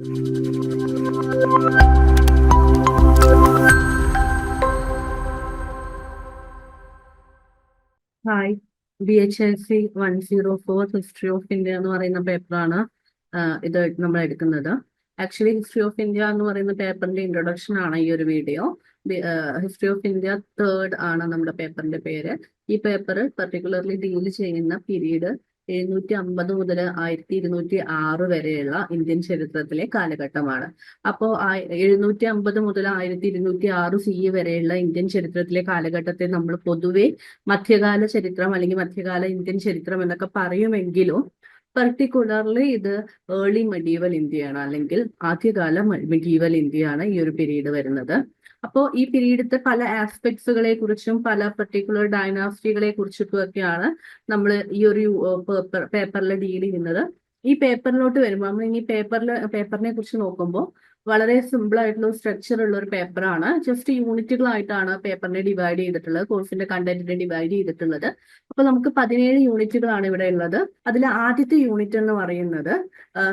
Hi. B H S C one zero four history of India എന്ന് പറയുന്ന പേപ്പറാണ് ഇത് നമ്മൾ എടുക്കുന്നത്. ആക്ച്വലി ഹിസ്റ്ററി ഓഫ് ഇന്ത്യ എന്ന് പറയുന്ന പേപ്പറിന്റെ ഇൻട്രൊഡക്ഷൻ ആണ് ഈ ഒരു video. History of India third ആണ് നമ്മുടെ പേപ്പറിന്റെ പേര്. ഈ പേപ്പർ പെർട്ടിക്കുലർലി ഡീൽ ചെയ്യുന്ന പീരീഡ് എഴുന്നൂറ്റി അമ്പത് മുതൽ ആയിരത്തി ഇരുന്നൂറ്റി ആറ് വരെയുള്ള ഇന്ത്യൻ ചരിത്രത്തിലെ കാലഘട്ടമാണ്. അപ്പോൾ എഴുന്നൂറ്റി അമ്പത് മുതൽ ആയിരത്തി ഇരുന്നൂറ്റി ആറ് സി ഇ വരെയുള്ള ഇന്ത്യൻ ചരിത്രത്തിലെ കാലഘട്ടത്തെ നമ്മൾ പൊതുവെ മധ്യകാല ചരിത്രം അല്ലെങ്കിൽ മധ്യകാല ഇന്ത്യൻ ചരിത്രം എന്നൊക്കെ പറയുമെങ്കിലും പർട്ടിക്കുലർലി ഇത് ഏർലി മെഡീവൽ ഇന്ത്യയാണ് അല്ലെങ്കിൽ ആദ്യകാല മെഡീവൽ ഇന്ത്യയാണ് ഈ ഒരു പീരീഡ് വരുന്നത്. അപ്പോൾ ഈ പീരീഡത്തെ പല ആസ്പെക്ട്സുകളെ കുറിച്ചും പല പെർട്ടിക്കുലർ ഡൈനാസ്റ്റികളെ കുറിച്ചിട്ടും ഒക്കെയാണ് നമ്മൾ ഈ ഒരു പേപ്പറിൽ ഡീൽ ചെയ്യുന്നത്. ഈ പേപ്പറിലോട്ട് വരുമ്പോൾ നമ്മൾ ഇനി പേപ്പറിൽ പേപ്പറിനെ കുറിച്ച് നോക്കുമ്പോൾ വളരെ സിമ്പിൾ ആയിട്ടുള്ള സ്ട്രക്ചർ ഉള്ള ഒരു പേപ്പറാണ് ജസ്റ്റ് യൂണിറ്റുകളായിട്ടാണ് പേപ്പറിനെ ഡിവൈഡ് ചെയ്തിട്ടുള്ളത് കോഴ്സിന്റെ കണ്ടന്റിനെ ഡിവൈഡ് ചെയ്തിട്ടുള്ളത്. അപ്പൊ നമുക്ക് പതിനേഴ് യൂണിറ്റുകളാണ് ഇവിടെ ഉള്ളത്. അതിൽ ആദ്യത്തെ യൂണിറ്റ് എന്ന് പറയുന്നത്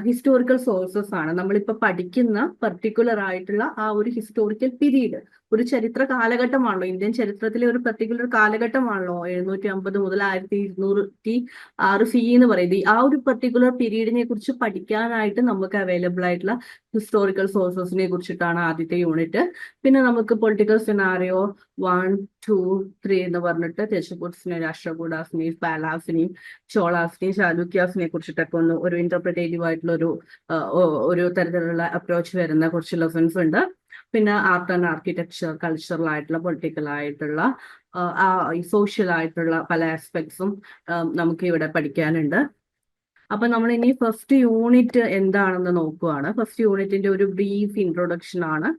ഹിസ്റ്റോറിക്കൽ സോഴ്സസ് ആണ്. നമ്മളിപ്പോ പഠിക്കുന്ന പർട്ടിക്കുലർ ആയിട്ടുള്ള ആ ഒരു ഹിസ്റ്റോറിക്കൽ പീരീഡ് ഒരു ചരിത്ര കാലഘട്ടമാണല്ലോ. ഇന്ത്യൻ ചരിത്രത്തിലെ ഒരു പർട്ടിക്കുലർ കാലഘട്ടമാണല്ലോ. എഴുന്നൂറ്റി അമ്പത് മുതൽ ആയിരത്തി ഇരുന്നൂറ്റി ആറ് സി എന്ന് പറയുന്നത്. ആ ഒരു പർട്ടിക്കുലർ പീരീഡിനെ കുറിച്ച് പഠിക്കാനായിട്ട് നമുക്ക് അവൈലബിൾ ആയിട്ടുള്ള ഹിസ്റ്റോറിക്കൽ സോഴ്സസിനെ കുറിച്ചിട്ടാണ് ആദ്യത്തെ യൂണിറ്റ് പിന്നെ നമുക്ക് political scenario one two three എന്ന് പറഞ്ഞിട്ട് രജപുട്സിനെ രാഷ്ട്രകൂടാസിനെയും പാലാസിനെയും ചോളാസിനെയും ചാലുക്യാസിനെ കുറിച്ചിട്ടൊക്കെ ഒന്ന് ഒരു ഇന്റർപ്രിറ്റേറ്റീവ് ആയിട്ടുള്ള ഒരു ഒരു തരത്തിലുള്ള അപ്രോച്ച് വരുന്ന കുറച്ച് ലെസൺസ് ഉണ്ട്. പിന്നെ ആർട്ട് ആൻഡ് ആർക്കിടെക്ചർ കൾച്ചറൽ ആയിട്ടുള്ള പൊളിറ്റിക്കൽ ആയിട്ടുള്ള സോഷ്യൽ ആയിട്ടുള്ള പല ആസ്പെക്ട്സും നമുക്ക് ഇവിടെ പഠിക്കാനുണ്ട്. അപ്പൊ നമ്മൾ ഇനി ഫസ്റ്റ് യൂണിറ്റ് എന്താണെന്ന് നോക്കുവാണ്. ഫസ്റ്റ് യൂണിറ്റിന്റെ ഒരു ബ്രീഫ് ഇൻട്രൊഡക്ഷൻ ആണ്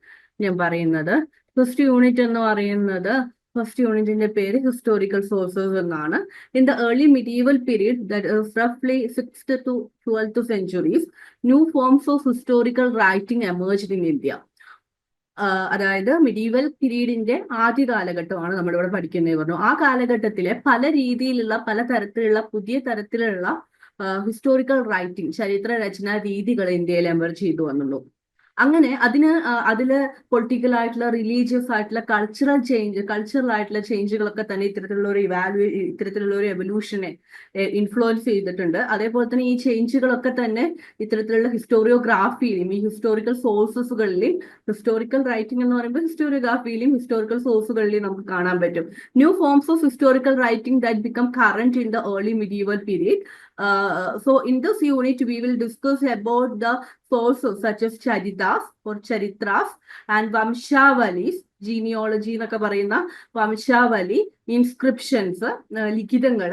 ഞാൻ പറയുന്നത്. ഫസ്റ്റ് യൂണിറ്റ് എന്ന് പറയുന്നത് ഫസ്റ്റ് യൂണിറ്റിന്റെ പേര് ഹിസ്റ്റോറിക്കൽ സോഴ്സസ് എന്നാണ്. In the early medieval period that റഫ്ലി six to twelfth centuries new forms of historical writing emerged in India അതായത് മിഡീവൽ പീരീഡിന്റെ ആദ്യ കാലഘട്ടമാണ് നമ്മളിവിടെ പഠിക്കുന്നത് പറഞ്ഞു. ആ കാലഘട്ടത്തിലെ പല രീതിയിലുള്ള പല തരത്തിലുള്ള പുതിയ തരത്തിലുള്ള ഹിസ്റ്റോറിക്കൽ റൈറ്റിംഗ് ചരിത്ര രചനാ രീതികൾ ഇന്ത്യയിൽ എമർജ് ചെയ്തു വന്നുള്ളൂ. അങ്ങനെ അതിന് അതിൽ പൊളിറ്റിക്കൽ ആയിട്ടുള്ള റിലീജിയസ് ആയിട്ടുള്ള കൾച്ചറൽ ചേഞ്ച് കൾച്ചറൽ ആയിട്ടുള്ള ചേഞ്ചുകളൊക്കെ തന്നെ ഇത്തരത്തിലുള്ള ഒരു ഇവാലുവേ ഇത്തരത്തിലുള്ള ഒരു എവല്യൂഷനെ ഇൻഫ്ലുവൻസ് ചെയ്തിട്ടുണ്ട്. അതേപോലെ തന്നെ ഈ ചേഞ്ചുകളൊക്കെ തന്നെ ഇത്തരത്തിലുള്ള ഹിസ്റ്റോറിയോഗ്രാഫിയിലും ഈ ഹിസ്റ്റോറിക്കൽ സോഴ്സസുകളിലും ഹിസ്റ്റോറിക്കൽ റൈറ്റിംഗ് എന്ന് പറയുമ്പോൾ ഹിസ്റ്റോറിയോഗ്രാഫിയിലും ഹിസ്റ്റോറിക്കൽ സോഴ്സുകളിലും നമുക്ക് കാണാൻ പറ്റും. New forms of historical writing that become current in the early medieval period Uh, so in this unit, we will discuss about the sources such as charitas or charitras and vamshavalis, genealogy എന്നൊക്കെ പറയുന്ന വംശാവലി inscriptions ലിഖിതങ്ങൾ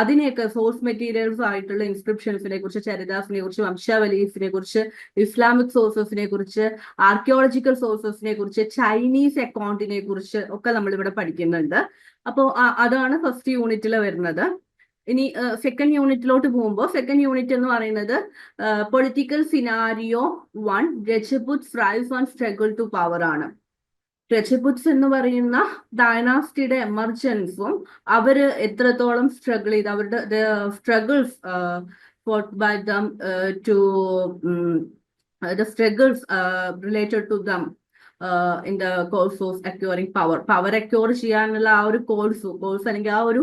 അതിനെയൊക്കെ source materials ആയിട്ടുള്ള ഇൻസ്ക്രിപ്ഷൻസിനെ കുറിച്ച് ചരിതാസിനെ കുറിച്ച് വംശാവലീസിനെ കുറിച്ച് Islamic സോഴ്സസിനെ കുറിച്ച് archaeological സോഴ്സസിനെ കുറിച്ച് ചൈനീസ് അക്കൗണ്ടിനെ കുറിച്ച് ഒക്കെ നമ്മൾ ഇവിടെ പഠിക്കുന്നുണ്ട് അപ്പോൾ അതാണ് ഫസ്റ്റ് യൂണിറ്റിൽ വരുന്നത്. ഇനി സെക്കൻഡ് യൂണിറ്റിലോട്ട് പോകുമ്പോൾ സെക്കൻഡ് യൂണിറ്റ് എന്ന് പറയുന്നത് political scenario one Rajput fries on struggle to power ആണ്. രജപുത്സ് എന്ന് പറയുന്ന ഡൈനാസ്റ്റിയുടെ എമർജൻസും അവർ എത്രത്തോളം സ്ട്രഗിൾ ചെയ്ത് അവരുടെ struggles by them to the struggles related to them in the course of acquiring power power acquire ചെയ്യാനുള്ള ആ ഒരു കോഴ്സ് കോഴ്സ് അല്ലെങ്കിൽ ആ ഒരു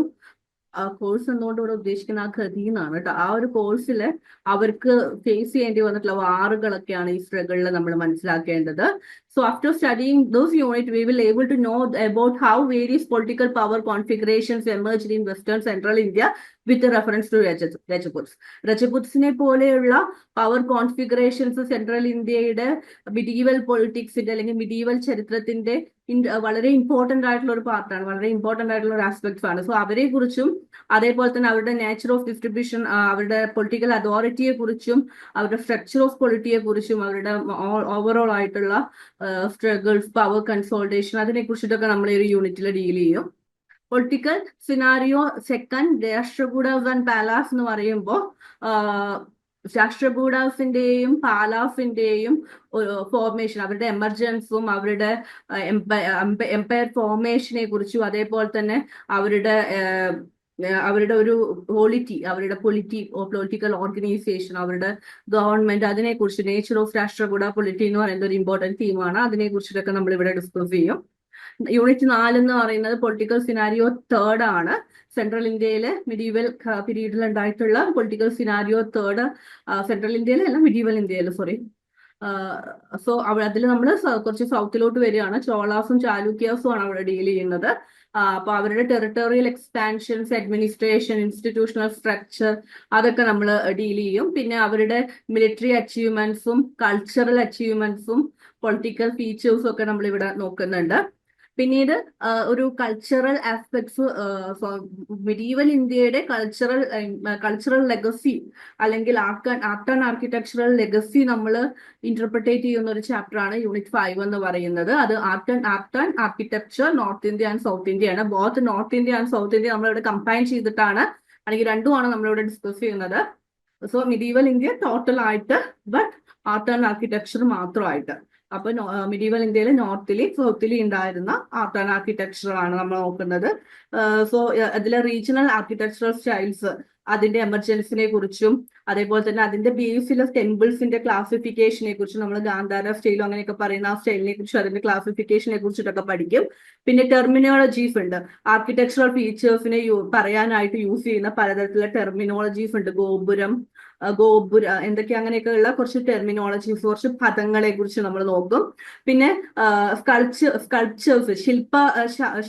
കോഴ്സ് എന്നുകൊണ്ട് ഇവിടെ ഉദ്ദേശിക്കുന്ന ആ ഗതി എന്നാണ് കേട്ടോ. ആ ഒരു കോഴ്സിൽ അവർക്ക് ഫേസ് ചെയ്യേണ്ടി വന്നിട്ടുള്ള വാറുകളൊക്കെയാണ് ഈ സ്ട്രഗിളിൽ നമ്മൾ മനസ്സിലാക്കേണ്ടത്. So after studying those unit we will able to know about how various political power configurations emerge in western central India with reference to Rajputs രജപുത്സിനെ പോലെയുള്ള പവർ കോൺഫിഗറേഷൻസ് സെൻട്രൽ ഇന്ത്യയുടെ മിഡീവൽ പൊളിറ്റിക്സിന്റെ അല്ലെങ്കിൽ മിഡീവൽ ചരിത്രത്തിന്റെ വളരെ ഇമ്പോർട്ടന്റ് ആയിട്ടുള്ള ഒരു പാർട്ടാണ് വളരെ ഇമ്പോർട്ടന്റ് ആയിട്ടുള്ള ഒരു ആസ്പെക്ട്സ് ആണ്. സോ അവരെ കുറിച്ചും അതേപോലെ തന്നെ അവരുടെ നേച്ചർ ഓഫ് ഡിസ്ട്രിബ്യൂഷൻ അവരുടെ പൊളിറ്റിക്കൽ അതോറിറ്റിയെ കുറിച്ചും അവരുടെ സ്ട്രക്ചർ ഓഫ് പൊളിറ്റിയെ കുറിച്ചും അവരുടെ ഓവറോൾ ആയിട്ടുള്ള സ്ട്രഗിൾസ് പവർ കൺസോൾട്ടേഷൻ അതിനെ കുറിച്ചിട്ടൊക്കെ നമ്മൾ ഒരു യൂണിറ്റിൽ ഡീൽ ചെയ്യും. Political scenario second Rashtrakutas and Palas എന്ന് പറയുമ്പോൾ രാഷ്ട്രകൂടാസിന്റെയും പാലാസിന്റെയും ഫോർമേഷൻ അവരുടെ എമർജൻസും അവരുടെ എംപയർ ഫോർമേഷനെ കുറിച്ചും അതേപോലെ തന്നെ അവരുടെ അവരുടെ ഒരു പോളിറ്റി അവരുടെ പൊളിറ്റി പൊളിറ്റിക്കൽ ഓർഗനൈസേഷൻ അവരുടെ ഗവൺമെന്റ് അതിനെക്കുറിച്ച് നേച്ചർ ഓഫ് രാഷ്ട്രകൂട പൊളിറ്റി എന്ന് പറയുന്നത് ഒരു ഇമ്പോർട്ടന്റ് തീമാണ് അതിനെ കുറിച്ചിട്ടൊക്കെ നമ്മൾ ഇവിടെ ഡിസ്കസ് ചെയ്യും. യൂണിറ്റ് നാല് എന്ന് പറയുന്നത് പൊളിറ്റിക്കൽ സിനാരിയോ തേർഡ് ആണ്. സെൻട്രൽ ഇന്ത്യയിലെ മിഡീവൽ പീരീഡിൽ ഉണ്ടായിട്ടുള്ള പൊളിറ്റിക്കൽ സിനാരിയോ തേർഡ് സെൻട്രൽ ഇന്ത്യയിലെ അല്ല മിഡീവൽ ഇന്ത്യയിൽ സോറി സോ അവിടെ അതിൽ നമ്മൾ കുറച്ച് സൗത്തിലോട്ട് വരികയാണ്. ചോളാസും ചാലൂക്യാസും ആണ് അവിടെ ഡീൽ ചെയ്യുന്നത്. അപ്പൊ അവരുടെ territorial expansions administration institutional structure അതൊക്കെ നമ്മൾ ഡീൽ ചെയ്യും. പിന്നെ അവരുടെ മിലിറ്ററി അച്ചീവ്മെന്റ്സും കൾച്ചറൽ അച്ചീവ്മെന്റ്സും പൊളിറ്റിക്കൽ ഫീച്ചേഴ്സും ഒക്കെ നമ്മൾ ഇവിടെ നോക്കുന്നുണ്ട്. പിന്നീട് ഒരു കൾച്ചറൽ ആസ്പെക്ട്സ് മിഡീവൽ ഇന്ത്യയുടെ കൾച്ചറൽ കൾച്ചറൽ ലെഗസി അല്ലെങ്കിൽ ആർട്ട് ആൻഡ് ആർക്കിടെക്ചറൽ ലെഗസി നമ്മൾ ഇന്റർപ്രിട്ടേറ്റ് ചെയ്യുന്ന ഒരു ചാപ്റ്റർ ആണ് യൂണിറ്റ് ഫൈവ് എന്ന് പറയുന്നത്. അത് art and art and architecture north India and south India ആണ്. Both north India and south India നമ്മളിവിടെ കമ്പൈൻ ചെയ്തിട്ടാണ് അല്ലെങ്കിൽ രണ്ടുമാണ് നമ്മളിവിടെ ഡിസ്കസ് ചെയ്യുന്നത്. സോ മിഡീവൽ ഇന്ത്യ ടോട്ടൽ ആയിട്ട് ബട്ട് ആർട്ട് ആൻഡ് ആർക്കിടെക്ചർ മാത്രമായിട്ട്. അപ്പൊ മിഡീവൽ ഇന്ത്യയിലെ നോർത്തിലി സൗത്തിലി ഉണ്ടായിരുന്ന ആർട്ട് ആൻഡ് ആർക്കിടെക്ചർ ആണ് നമ്മൾ നോക്കുന്നത്. സോ അതിലെ റീജിയണൽ ആർക്കിടെക്ചറൽ സ്റ്റൈൽസ് അതിന്റെ എമർജൻസിനെ കുറിച്ചും അതേപോലെ തന്നെ അതിന്റെ ബേസിലെ ടെമ്പിൾസിന്റെ ക്ലാസിഫിക്കേഷനെ കുറിച്ചും നമ്മൾ ഗാന്ധാര സ്റ്റൈലും അങ്ങനെയൊക്കെ പറയുന്ന ആ സ്റ്റൈലിനെ കുറിച്ചും അതിന്റെ ക്ലാസിഫിക്കേഷനെ കുറിച്ചിട്ടൊക്കെ പഠിക്കും. പിന്നെ ടെർമിനോളജീസ് ഉണ്ട്. ആർക്കിടെക്ചറൽ ഫീച്ചേഴ്സിനെ പറയാനായിട്ട് യൂസ് ചെയ്യുന്ന പലതരത്തിലുള്ള ടെർമിനോളജീസ് ഉണ്ട്. ഗോപുരം ഗോപുര എന്തൊക്കെ അങ്ങനെയൊക്കെയുള്ള കുറച്ച് ടെർമിനോളജീസ് കുറച്ച് പദങ്ങളെ കുറിച്ച് നമ്മൾ നോക്കും. പിന്നെ സ്കൾച്ച് സ്കൾച്ചേഴ്സ് ശില്പ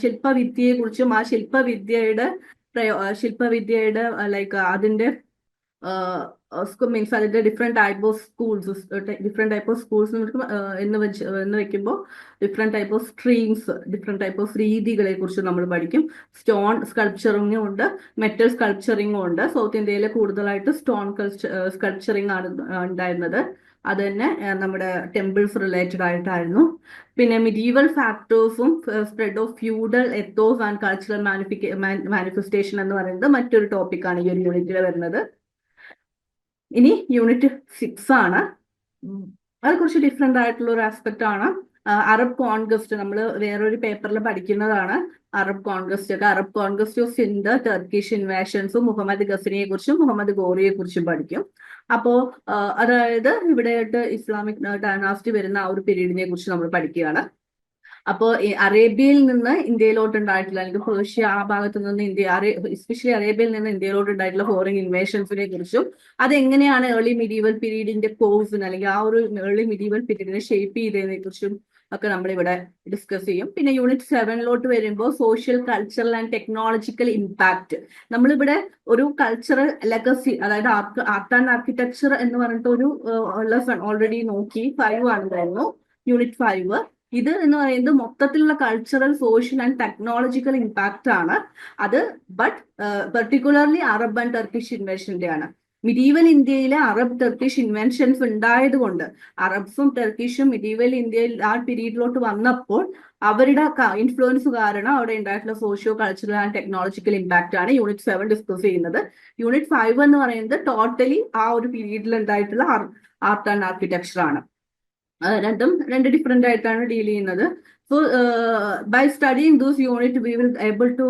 ശില്പവിദ്യയെ കുറിച്ചും ആ ശില്പവിദ്യയുടെ പ്രയോ ശില്പവിദ്യയുടെ ലൈക്ക് അതിന്റെ മീൻസ് അതിന്റെ different type of schools different type of schools എന്ന് വെച്ച് എന്ന് വെക്കുമ്പോൾ different type of streams different type of രീതികളെ കുറിച്ച് നമ്മൾ പഠിക്കും. സ്റ്റോൺ സ്കൾപ്ചറിങ്ങും ഉണ്ട് മെറ്റൽ സ്കൾപ്ചറിങ്ങും ഉണ്ട്. സൗത്ത് ഇന്ത്യയിൽ കൂടുതലായിട്ട് സ്റ്റോൺ സ്കൾപ്ചറിങ് ആണ് ഉണ്ടായിരുന്നത്. അത് തന്നെ നമ്മുടെ ടെമ്പിൾസ് റിലേറ്റഡ് ആയിട്ടായിരുന്നു. പിന്നെ medieval ഫാക്ടേഴ്സും spread of feudal ethos and cultural മാനിഫിക്കേ manifestation എന്ന് പറയുന്നത് മറ്റൊരു ടോപ്പിക്കാണ് ഈ ഒരു യൂണിറ്റിൽ വരുന്നത്. ഇനി യൂണിറ്റ് സിക്സ് ആണ്. അത് കുറച്ച് ഡിഫറെന്റ് ആയിട്ടുള്ള ഒരു ആസ്പെക്ട് ആണ്. അറബ് കോൺഗസ്റ്റ് നമ്മൾ വേറൊരു പേപ്പറിൽ പഠിക്കുന്നതാണ്. അറബ് കോൺഗസ്റ്റ് ഒക്കെ. Arab conquest of Sindh Turkish ഇൻവേഷൻസും Muhammad ഗസനിയെ കുറിച്ചും മുഹമ്മദ് ഗോറിയെ കുറിച്ചും പഠിക്കും. അപ്പോ അതായത് ഇവിടെയായിട്ട് ഇസ്ലാമിക് ഡൈനാസ്റ്റി വരുന്ന ആ ഒരു പീരീഡിനെ കുറിച്ച് നമ്മൾ പഠിക്കുകയാണ്. അപ്പോ അറേബ്യയിൽ നിന്ന് ഇന്ത്യയിലോട്ട് ഉണ്ടായിട്ടുള്ള അല്ലെങ്കിൽ പേർഷ്യ ആ ഭാഗത്ത് നിന്ന് ഇന്ത്യ എസ്പെഷ്യലി അറേബ്യയിൽ നിന്ന് ഇന്ത്യയിലോട്ട് ഉണ്ടായിട്ടുള്ള ഫോറിൻ ഇൻവേഷൻസിനെ കുറിച്ചും അതെങ്ങനെയാണ് ഏർലി മിഡീവൽ പീരീഡിന്റെ കോഴ്സിന് അല്ലെങ്കിൽ ആ ഒരു ഏർലി മിഡീവൽ പീരീഡിനെ ഷേപ്പ് ചെയ്തതിനെ കുറിച്ചും ഒക്കെ നമ്മളിവിടെ ഡിസ്കസ് ചെയ്യും. പിന്നെ യൂണിറ്റ് സെവനിലോട്ട് വരുമ്പോൾ social cultural and technological impact നമ്മളിവിടെ ഒരു കൾച്ചറൽ ലെഗസി അതായത് ആർട്ട് ആർട്ട് ആൻഡ് ആർക്കിടെക്ചർ എന്ന് പറഞ്ഞിട്ട് ഒരു ഓൾറെഡി നോക്കി ഫൈവ് ആണ് യൂണിറ്റ് ഫൈവ് ഇത് എന്ന് പറയുന്നത് മൊത്തത്തിലുള്ള cultural social and technological impact ആണ്. അത് but particularly Arab and Turkish ഇൻവെൻഷന്റെ ആണ്. മിഡീവൽ ഇന്ത്യയിലെ അറബ് ടർക്കിഷ് ഇൻവെൻഷൻസ് ഉണ്ടായത് കൊണ്ട് അറബ്സും ടർക്കിഷും മിഡീവൽ ഇന്ത്യയിൽ ആ പീരീഡിലോട്ട് വന്നപ്പോൾ അവരുടെ ഇൻഫ്ലുവൻസ് കാരണം അവിടെ ഉണ്ടായിട്ടുള്ള socio cultural and technological impact ആണ് യൂണിറ്റ് സെവൻ ഡിസ്കസ് ചെയ്യുന്നത്. യൂണിറ്റ് ഫൈവ് എന്ന് പറയുന്നത് ടോട്ടലി ആ ഒരു പീരീഡിൽ ഉണ്ടായിട്ടുള്ള ആർട്ട് ആൻഡ് ആർക്കിടെക്ചർ ആണ്. രണ്ടും രണ്ട് ഡിഫറെന്റ് ആയിട്ടാണ് ഡീൽ ചെയ്യുന്നത്. So by studying those unit we will able to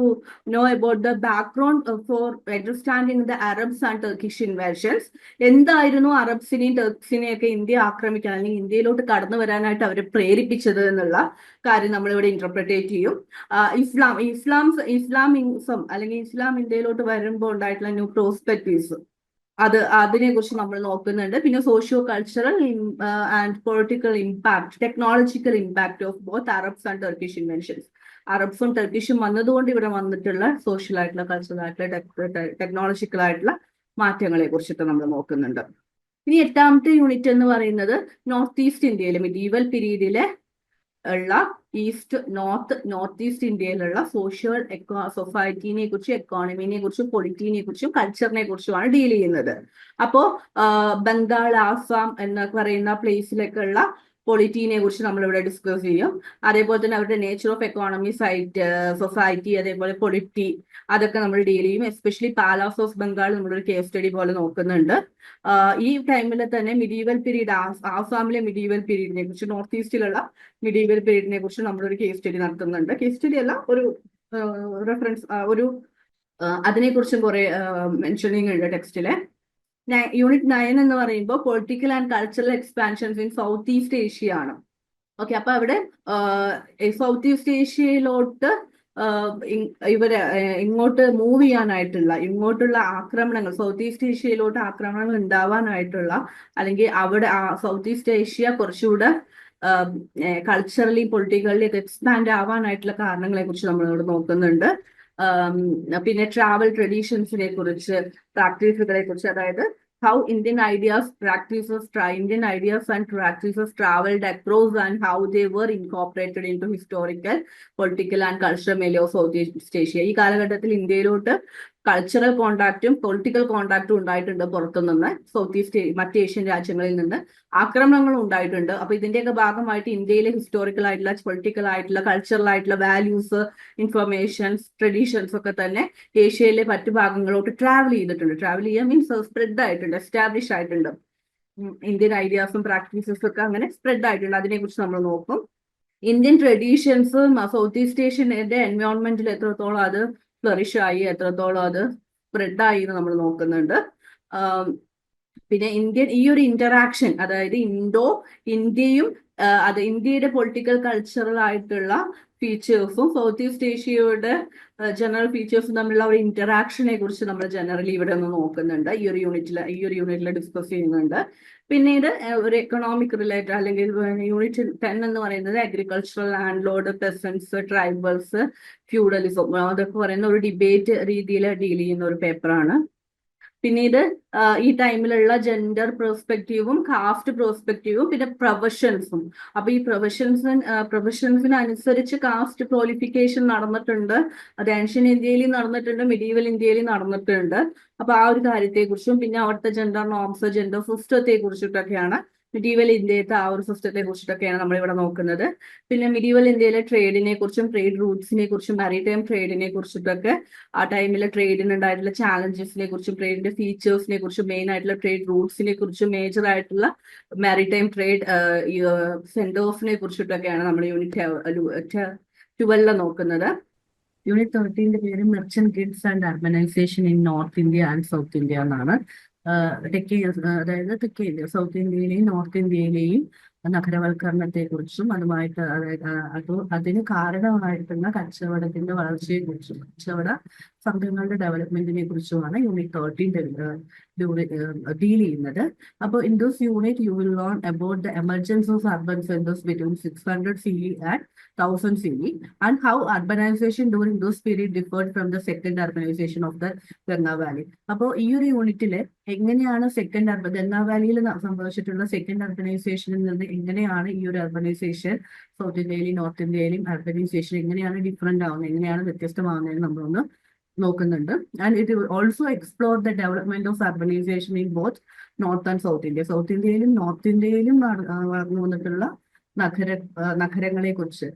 know about the background for understanding the Arabs and Turkish invasions എന്തായിരുന്നു അറബ്സിനെയും ടർക്സിനെയും ഒക്കെ ഇന്ത്യ ആക്രമിക്കാൻ അല്ലെങ്കിൽ ഇന്ത്യയിലോട്ട് കടന്നു വരാനായിട്ട് അവരെ പ്രേരിപ്പിച്ചത് എന്നുള്ള കാര്യം നമ്മളിവിടെ ഇന്റർപ്രിറ്റേറ്റ് ചെയ്യും. ആ, ഇസ്ലാം ഇസ്ലാം ഇസ്ലാമിസം അല്ലെങ്കിൽ ഇസ്ലാം ഇന്ത്യയിലോട്ട് വരുമ്പോൾ ഉണ്ടായിട്ടുള്ള ന്യൂ പ്രോസ്പെക്റ്റീവ്സ് അത് അതിനെ കുറിച്ച് നമ്മൾ നോക്കുന്നുണ്ട്. പിന്നെ socio cultural and political impact technological impact of both Arabs and Turkish inventions അറബ്സും ടർക്കിഷും വന്നതുകൊണ്ട് ഇവിടെ വന്നിട്ടുള്ള സോഷ്യൽ ആയിട്ടുള്ള കൾച്ചറൽ ആയിട്ടുള്ള ടെക്നോളജിക്കൽ ആയിട്ടുള്ള മാറ്റങ്ങളെ കുറിച്ചിട്ട് നമ്മൾ നോക്കുന്നുണ്ട്. ഇനി എട്ടാമത്തെ യൂണിറ്റ് എന്ന് പറയുന്നത് നോർത്ത് ഈസ്റ്റ് ഇന്ത്യയിലെ മിഡീവൽ പീരീഡിലെ ഉള്ള ഈസ്റ്റ് നോർത്ത് നോർത്ത് ഈസ്റ്റ് ഇന്ത്യയിലുള്ള സോഷ്യൽ എക്കോ സൊസൈറ്റിനെ കുറിച്ചും എക്കോണമിനെ കുറിച്ചും പൊളിറ്റിനെ കുറിച്ചും കൾച്ചറിനെ കുറിച്ചുമാണ് ഡീൽ ചെയ്യുന്നത്. അപ്പോ ബംഗാൾ ആസാം എന്ന് പറയുന്ന പ്ലേസിലൊക്കെ ഉള്ള പൊളിറ്റീനെ കുറിച്ച് നമ്മൾ ഇവിടെ ഡിസ്കസ് ചെയ്യും. അതേപോലെ തന്നെ അവരുടെ നേച്ചർ ഓഫ് എക്കോണമി സൈറ്റ് സൊസൈറ്റി അതേപോലെ പൊളിറ്റി അതൊക്കെ നമ്മൾ ഡീൽ ചെയ്യും. എസ്പെഷ്യലി പാലാസ് ഓഫ് ബംഗാൾ നമ്മളൊരു കേസ് സ്റ്റഡി പോലെ നോക്കുന്നുണ്ട്. ഈ ടൈമിൽ തന്നെ മിഡീവൽ പീരീഡ് ആസാമിലെ മിഡീവൽ പീരീഡിനെ കുറിച്ച് നോർത്ത് ഈസ്റ്റിലുള്ള മിഡീവൽ പീരീഡിനെ കുറിച്ച് നമ്മളൊരു കേസ് സ്റ്റഡി നടത്തുന്നുണ്ട്. കേസ് സ്റ്റഡി അല്ല ഒരു റെഫറൻസ് ഒരു അതിനെക്കുറിച്ചും കുറെ മെൻഷനിങ് ഉണ്ട് ടെക്സ്റ്റിലെ. യൂണിറ്റ് നയൻ എന്ന് പറയുമ്പോൾ political and cultural expansions in south east Asia ആണ്. ഓക്കെ അപ്പൊ അവിടെ സൗത്ത് ഈസ്റ്റ് ഏഷ്യയിലോട്ട് ഇവർ ഇങ്ങോട്ട് മൂവ് ചെയ്യാനായിട്ടുള്ള ഇങ്ങോട്ടുള്ള ആക്രമണങ്ങൾ സൗത്ത് ഈസ്റ്റ് ഏഷ്യയിലോട്ട് ആക്രമണങ്ങൾ ഉണ്ടാവാനായിട്ടുള്ള അല്ലെങ്കിൽ അവിടെ സൗത്ത് ഈസ്റ്റ് ഏഷ്യ കുറച്ചുകൂടെ കൾച്ചറലി പൊളിറ്റിക്കലി എക്സ്പാൻഡ് ആവാനായിട്ടുള്ള കാരണങ്ങളെ കുറിച്ച് നമ്മളിവിടെ നോക്കുന്നുണ്ട്. പിന്നെ ട്രാവൽ ട്രഡീഷൻസിനെ കുറിച്ച് പ്രാക്ടീസുകളെ കുറിച്ച് അതായത് how Indian ideas, practices, Indian ideas and practices traveled across and how they were incorporated into historical, political and cultural milieu of Southeast Asia. ഈ കാലഘട്ടത്തിൽ ഇന്ത്യയിലോട്ട് കൾച്ചറൽ കോണ്ടാക്റ്റും പൊളിറ്റിക്കൽ കോണ്ടാക്റ്റും ഉണ്ടായിട്ടുണ്ട് പുറത്തുനിന്ന് സൗത്ത് ഈസ്റ്റ് മറ്റ് ഏഷ്യൻ രാജ്യങ്ങളിൽ നിന്ന്. ആക്രമണങ്ങളും ഉണ്ടായിട്ടുണ്ട്. അപ്പൊ ഇതിന്റെയൊക്കെ ഭാഗമായിട്ട് ഇന്ത്യയിലെ ഹിസ്റ്റോറിക്കൽ ആയിട്ടുള്ള പൊളിറ്റിക്കൽ ആയിട്ടുള്ള കൾച്ചറൽ ആയിട്ടുള്ള വാല്യൂസ് ഇൻഫർമേഷൻസ് ട്രഡീഷൻസ് ഒക്കെ തന്നെ ഏഷ്യയിലെ മറ്റു ഭാഗങ്ങളോട്ട് ട്രാവൽ ചെയ്തിട്ടുണ്ട്. ട്രാവൽ ചെയ്യാൻ മീൻസ് സ്പ്രെഡ് ആയിട്ടുണ്ട് എസ്റ്റാബ്ലിഷ് ആയിട്ടുണ്ട്. ഇന്ത്യൻ ഐഡിയാസും പ്രാക്ടീസസും ഒക്കെ അങ്ങനെ സ്പ്രെഡ് ആയിട്ടുണ്ട്. അതിനെക്കുറിച്ച് നമ്മൾ നോക്കും. ഇന്ത്യൻ ട്രഡീഷൻസ് സൗത്ത് ഈസ്റ്റ് ഏഷ്യന്റെ എൻവയോൺമെന്റിൽ എത്രത്തോളം അത് ഫ്ലറിഷ് ആയി എത്രത്തോളം അത് സ്പ്രെഡായി എന്ന് നമ്മൾ നോക്കുന്നുണ്ട്. പിന്നെ ഇന്ത്യൻ ഈ ഒരു ഇന്ററാക്ഷൻ അതായത് ഇൻഡോ ഇന്ത്യയും അത് ഇന്ത്യയുടെ പൊളിറ്റിക്കൽ കൾച്ചറൽ ആയിട്ടുള്ള ഫീച്ചേഴ്സും സൗത്ത് ഈസ്റ്റ് ഏഷ്യയുടെ ജനറൽ ഫീച്ചേഴ്സും തമ്മിലുള്ള ഒരു ഇന്ററാക്ഷനെ കുറിച്ച് നമ്മൾ ജനറലി ഇവിടെ ഒന്ന് നോക്കുന്നുണ്ട്. ഈ ഒരു യൂണിറ്റിൽ ഈ ഒരു യൂണിറ്റിൽ ഡിസ്കസ് ചെയ്യുന്നുണ്ട്. പിന്നീട് ഒരു എക്കണോമിക് റിലേറ്റഡ് അല്ലെങ്കിൽ യൂണിറ്റ് ടെൻ എന്ന് പറയുന്നത് agricultural landlord peasants tribals feudalism അതൊക്കെ പറയുന്ന ഒരു ഡിബേറ്റ് രീതിയിൽ ഡീൽ ചെയ്യുന്ന ഒരു പേപ്പറാണ് പിന്നീട് ഈ ടൈമിലുള്ള ജെൻഡർ പ്രോസ്പെക്റ്റീവും കാസ്റ്റ് പ്രോസ്പെക്റ്റീവും പിന്നെ പ്രൊഫഷൻസും അപ്പൊ ഈ പ്രൊഫഷൻസ് പ്രൊഫഷൻസിനനുസരിച്ച് കാസ്റ്റ് ക്വാളിഫിക്കേഷൻ നടന്നിട്ടുണ്ട്. അത് ഏൻഷ്യൻ ഇന്ത്യയിൽ നടന്നിട്ടുണ്ട് മിഡീവൽ ഇന്ത്യയിൽ നടന്നിട്ടുണ്ട്. അപ്പൊ ആ ഒരു കാര്യത്തെക്കുറിച്ചും പിന്നെ അവിടുത്തെ ജെൻഡർ നോംസ് ജെൻഡർ സിസ്റ്റത്തെ കുറിച്ചിട്ടൊക്കെയാണ് മിഡീവൽ ഇന്ത്യത്തെ ആ ഒരു സിസ്റ്റത്തെ കുറിച്ചിട്ടൊക്കെയാണ് നമ്മൾ ഇവിടെ നോക്കുന്നത്. പിന്നെ മിഡീവൽ ഇന്ത്യയിലെ ട്രേഡിനെ കുറിച്ചും ട്രേഡ് റൂട്ട്സിനെ കുറിച്ചും മാരിടൈം ട്രേഡിനെ കുറിച്ചിട്ടൊക്കെ ആ ടൈമിലെ ട്രേഡിന് ഉണ്ടായിട്ടുള്ള ചാലഞ്ചസിനെ കുറിച്ചും ട്രേഡിന്റെ ഫീച്ചേഴ്സിനെ കുറിച്ചും മെയിൻ ആയിട്ടുള്ള ട്രേഡ് റൂട്ട്സിനെ കുറിച്ചും മേജർ ആയിട്ടുള്ള മാരിടൈം ട്രേഡ് സെന്റേഴ്സിനെ കുറിച്ചിട്ടൊക്കെയാണ് നമ്മൾ യൂണിറ്റ് ട്വൽവ് നോക്കുന്നത്. യൂണിറ്റ് തേർട്ടീന്റെ പേര് merchant guilds and urbanisation in north India and south India എന്നാണ്. തെക്കേ അതായത് തെക്കേ ഇന്ത്യ സൗത്ത് ഇന്ത്യയിലെയും നോർത്ത് ഇന്ത്യയിലെയും നഗരവൽക്കരണത്തെക്കുറിച്ചും അതുമായിട്ട് അതായത് അത് അതിന് കാരണമായിട്ടുള്ള കച്ചവടത്തിന്റെ വളർച്ചയെക്കുറിച്ചും കച്ചവട സംഘങ്ങളുടെ ഡെവലപ്മെന്റിനെ കുറിച്ചുമാണ് യൂണിറ്റ് തേർട്ടീൻ ഡീൽ ചെയ്യുന്നത്. അപ്പോൾ in those unit you will learn about the emergence of urban centres between six hundred C and thousand C and how urbanisation during those period differed from the second urbanisation of the Ganga valley അപ്പോൾ ഈ ഒരു യൂണിറ്റിൽ എങ്ങനെയാണ് second urban Ganga വാലിയിൽ സംഭവിച്ചിട്ടുള്ള second അർബനൈസേഷനിൽ നിന്ന് എങ്ങനെയാണ് ഈ ഒരു അർബനൈസേഷൻ സൗത്ത് ഇന്ത്യയിലും നോർത്ത് ഇന്ത്യയിലും അർബനൈസേഷൻ എങ്ങനെയാണ് ഡിഫറെന്റ് ആവുന്നത് എങ്ങനെയാണ് വ്യത്യസ്തമാവുന്നത് നമ്മളൊന്ന് നോക്കുന്നുണ്ട്. And it also explore the development of urbanisation in both north and south India south ഇന്ത്യയിലും നോർത്ത് ഇന്ത്യയിലും വളർന്നു വന്നിട്ടുള്ള നഗര നഗരങ്ങളെ കുറിച്ച്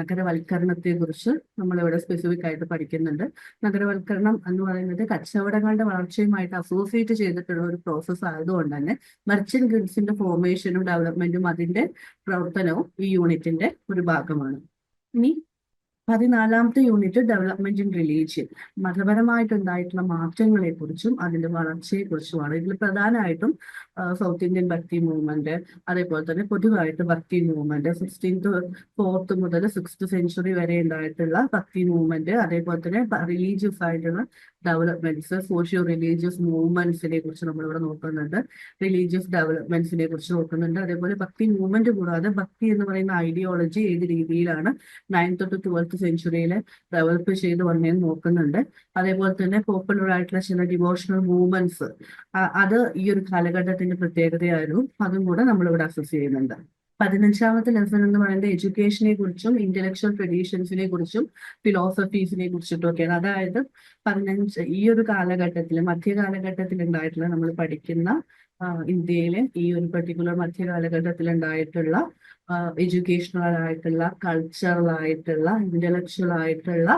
നഗരവൽക്കരണത്തെ കുറിച്ച് നമ്മൾ ഇവിടെ സ്പെസിഫിക് ആയിട്ട് പഠിക്കുന്നുണ്ട്. നഗരവൽക്കരണം എന്ന് പറയുന്നത് കച്ചവടങ്ങളുടെ വളർച്ചയുമായിട്ട് അസോസിയേറ്റ് ചെയ്തിട്ടുള്ള ഒരു പ്രോസസ്സ് ആയതുകൊണ്ട് തന്നെ മെർച്ചന്റ് ഗുഡ്സിന്റെ ഫോർമേഷനും ഡെവലപ്മെന്റും അതിന്റെ പ്രവർത്തനവും ഈ യൂണിറ്റിന്റെ ഒരു ഭാഗമാണ്. ഇനി പതിനാലാമത്തെ യൂണിറ്റ് ഡെവലപ്മെന്റ് ഇൻ റിലീജിയൻ മതപരമായിട്ടുണ്ടായിട്ടുള്ള മാറ്റങ്ങളെ കുറിച്ചും അതിന്റെ വളർച്ചയെ കുറിച്ചുമാണ് ഇതിൽ പ്രധാനമായിട്ടും സൗത്ത് ഇന്ത്യൻ ഭക്തി മൂവ്മെന്റ് അതേപോലെ തന്നെ പൊതുവായിട്ട് ഭക്തി മൂവ്മെന്റ് സിക്സ്റ്റീൻത്ത് ഫോർത്ത് മുതൽ സിക്സ്ത് സെഞ്ചുറി വരെ ഉണ്ടായിട്ടുള്ള ഭക്തി മൂവ്മെന്റ് അതേപോലെ തന്നെ റിലീജിയസ് ആയിട്ടുള്ള ഡെവലപ്മെന്റ്സ് സോഷ്യോ റിലീജിയസ് മൂവ്മെന്റ്സിനെ കുറിച്ച് നമ്മളിവിടെ നോക്കുന്നുണ്ട്. റിലീജിയസ് ഡെവലപ്മെന്റ്സിനെ കുറിച്ച് നോക്കുന്നുണ്ട്. അതേപോലെ ഭക്തി മൂവ്മെന്റ് കൂടാതെ ഭക്തി എന്ന് പറയുന്ന ഐഡിയോളജി ഏത് രീതിയിലാണ് നയൻത് ടു ട്വൽത്ത് സെഞ്ചുറിയിൽ ഡെവലപ്പ് ചെയ്ത് വന്നതെന്ന് നോക്കുന്നുണ്ട്. അതേപോലെ തന്നെ പോപ്പുലർ ആയിട്ടുള്ള ചില ഡിവോഷണൽ മൂവ്മെന്റ്സ് അത് ഈ ഒരു കാലഘട്ടത്തിന്റെ പ്രത്യേകതയായിരുന്നു. അതും കൂടെ നമ്മളിവിടെ അസസ് ചെയ്യുന്നുണ്ട്. പതിനഞ്ചാമത്തെ ലെസൺ എന്ന് പറയുന്നത് എഡ്യൂക്കേഷനെ കുറിച്ചും ഇന്റലക്ച്വൽ ട്രഡീഷൻസിനെ കുറിച്ചും ഫിലോസഫീസിനെ കുറിച്ചിട്ടും ഒക്കെയാണ്. അതായത് പതിനഞ്ച് ഈ ഒരു കാലഘട്ടത്തിൽ മധ്യകാലഘട്ടത്തിൽ ഉണ്ടായിട്ടുള്ള നമ്മൾ പഠിക്കുന്ന ഇന്ത്യയിലെ ഈ ഒരു പെർട്ടിക്കുലർ മധ്യകാലഘട്ടത്തിൽ ഉണ്ടായിട്ടുള്ള എഡ്യൂക്കേഷണൽ ആയിട്ടുള്ള കൾച്ചറൽ ആയിട്ടുള്ള ഇന്റലക്ച്വൽ ആയിട്ടുള്ള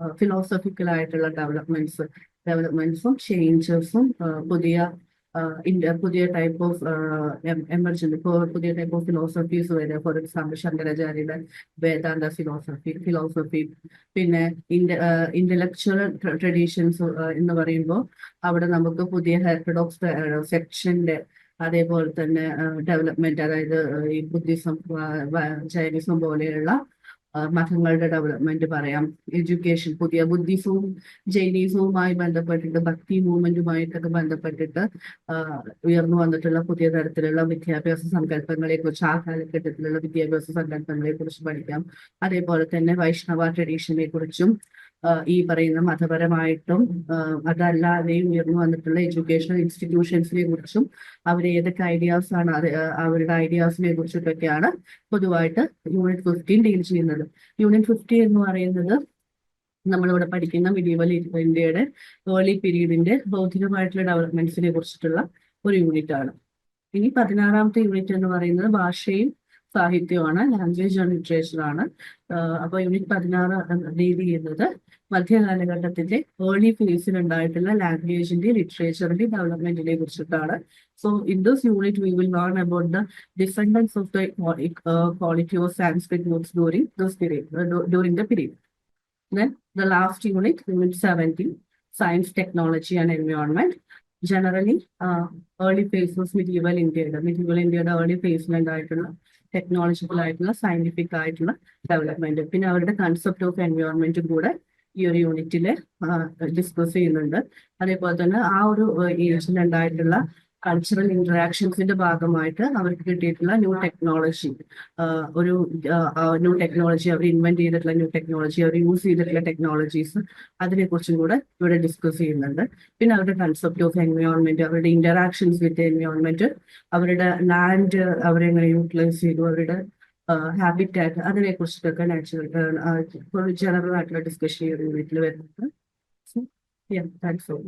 ഫിലോസഫിക്കൽ ആയിട്ടുള്ള ഡെവലപ്മെന്റ്സ് ഡെവലപ്മെന്റ്സും ചേഞ്ചസും പുതിയ പുതിയ ടൈപ്പ് ഓഫ് ഇപ്പോൾ പുതിയ ടൈപ്പ് ഓഫ് ഫിലോസഫീസ് വരെ. ഫോർ എക്സാമ്പിൾ ശങ്കരാചാര്യയുടെ വേദാന്ത ഫിലോസഫി ഫിലോസഫി പിന്നെ ഇന്റലക്ച്വൽ ട്രഡീഷൻസ് എന്ന് പറയുമ്പോൾ അവിടെ നമുക്ക് പുതിയ ഹെർട്ടഡോക്സ് സെക്ഷന്റെ അതേപോലെ തന്നെ ഡെവലപ്മെന്റ് അതായത് ഈ ബുദ്ധിസം ജൈനിസം പോലെയുള്ള മതങ്ങളുടെ ഡെവലപ്മെന്റ് പറയാം. എഡ്യൂക്കേഷൻ പുതിയ ബുദ്ധിസവും ജൈനീസവുമായി ബന്ധപ്പെട്ടിട്ട് ഭക്തി മൂവ്മെന്റുമായിട്ടൊക്കെ ബന്ധപ്പെട്ടിട്ട് ഉയർന്നു വന്നിട്ടുള്ള പുതിയ തരത്തിലുള്ള വിദ്യാഭ്യാസ സങ്കല്പങ്ങളെ കുറിച്ച് ആ കാലഘട്ടത്തിലുള്ള വിദ്യാഭ്യാസ സങ്കല്പങ്ങളെ കുറിച്ച് പഠിക്കാം. അതേപോലെ തന്നെ വൈഷ്ണവ ട്രഡീഷനെ കുറിച്ചും ഈ പറയുന്ന മതപരമായിട്ടും അതല്ലാതെയും ഉയർന്നു വന്നിട്ടുള്ള എഡ്യൂക്കേഷണൽ ഇൻസ്റ്റിറ്റ്യൂഷൻസിനെ കുറിച്ചും അവർ ഏതൊക്കെ ഐഡിയാസ് ആണ് അവരുടെ ഐഡിയാസിനെ കുറിച്ചിട്ടൊക്കെയാണ് പൊതുവായിട്ട് യൂണിറ്റ് ഫിഫ്റ്റീൻ ഡീൽ ചെയ്യുന്നത്. യൂണിറ്റ് ഫിഫ്റ്റി എന്ന് പറയുന്നത് നമ്മളിവിടെ പഠിക്കുന്ന മിഡീവൽ ഇന്ത്യയുടെ ഏർലി പീരീഡിന്റെ ബൗദ്ധികമായിട്ടുള്ള ഡെവലപ്മെന്റ്സിനെ കുറിച്ചിട്ടുള്ള ഒരു യൂണിറ്റ് ആണ്. ഇനി പതിനാറാമത്തെ യൂണിറ്റ് എന്ന് പറയുന്നത് ഭാഷയും സാഹിത്യവുമാണ് ലാംഗ്വേജ് ആൻഡ് ലിറ്ററേച്ചറാണ് അപ്പോൾ യൂണിറ്റ് പതിനാറ് ഡീൽ ചെയ്യുന്നത് മധ്യകാലഘട്ടത്തിന്റെ ഏർലി ഫേസിൽ ഉണ്ടായിട്ടുള്ള ലാംഗ്വേജിന്റെ ലിറ്ററേച്ചറിന്റെ ഡെവലപ്മെന്റിനെ കുറിച്ചിട്ടാണ്. So in this unit we will learn about the decadence of the quality of Sanskrit notes during this period during the period Then the last unit, unit 17, science, technology and environment. Generally, uh, early phases medieval ഇന്ത്യയുടെ medieval ഇന്ത്യയുടെ early ഫേസിലുണ്ടായിട്ടുള്ള technological ആയിട്ടുള്ള scientific ആയിട്ടുള്ള development പിന്നെ അവരുടെ concept of എൻവയോൺമെന്റും കൂടെ ഈ ഒരു യൂണിറ്റിൽ ഡിസ്കസ് ചെയ്യുന്നുണ്ട്. അതേപോലെ തന്നെ ആ ഒരു ഉണ്ടായിട്ടുള്ള കൾച്ചറൽ ഇന്ററാക്ഷൻസിന്റെ ഭാഗമായിട്ട് അവർക്ക് കിട്ടിയിട്ടുള്ള ന്യൂ ടെക്നോളജി ഒരു ന്യൂ ടെക്നോളജി അവർ ഇൻവെന്റ് ചെയ്തിട്ടുള്ള ന്യൂ ടെക്നോളജി അവർ യൂസ് ചെയ്തിട്ടുള്ള ടെക്നോളജീസ് അതിനെ കുറിച്ചും കൂടെ ഇവിടെ ഡിസ്കസ് ചെയ്യുന്നുണ്ട്. പിന്നെ അവരുടെ കൺസെപ്റ്റ് ഓഫ് എൻവയോൺമെന്റ് അവരുടെ ഇന്ററാക്ഷൻസ് വിത്ത് എൻവയോൺമെന്റ് അവരുടെ ലാൻഡ് അവരെങ്ങനെ യൂട്ടിലൈസ് ചെയ്തു അവരുടെ ഹാബിറ്റാറ്റ് അതിനെ കുറിച്ചിട്ടൊക്കെ നാച്ചുറൽ ജനറൽ ആയിട്ടുള്ള ഡിസ്കഷൻ ഈ ഒരു യൂണിറ്റിൽ വരുന്നുണ്ട് സോ താങ്ക്സ് ഓൾ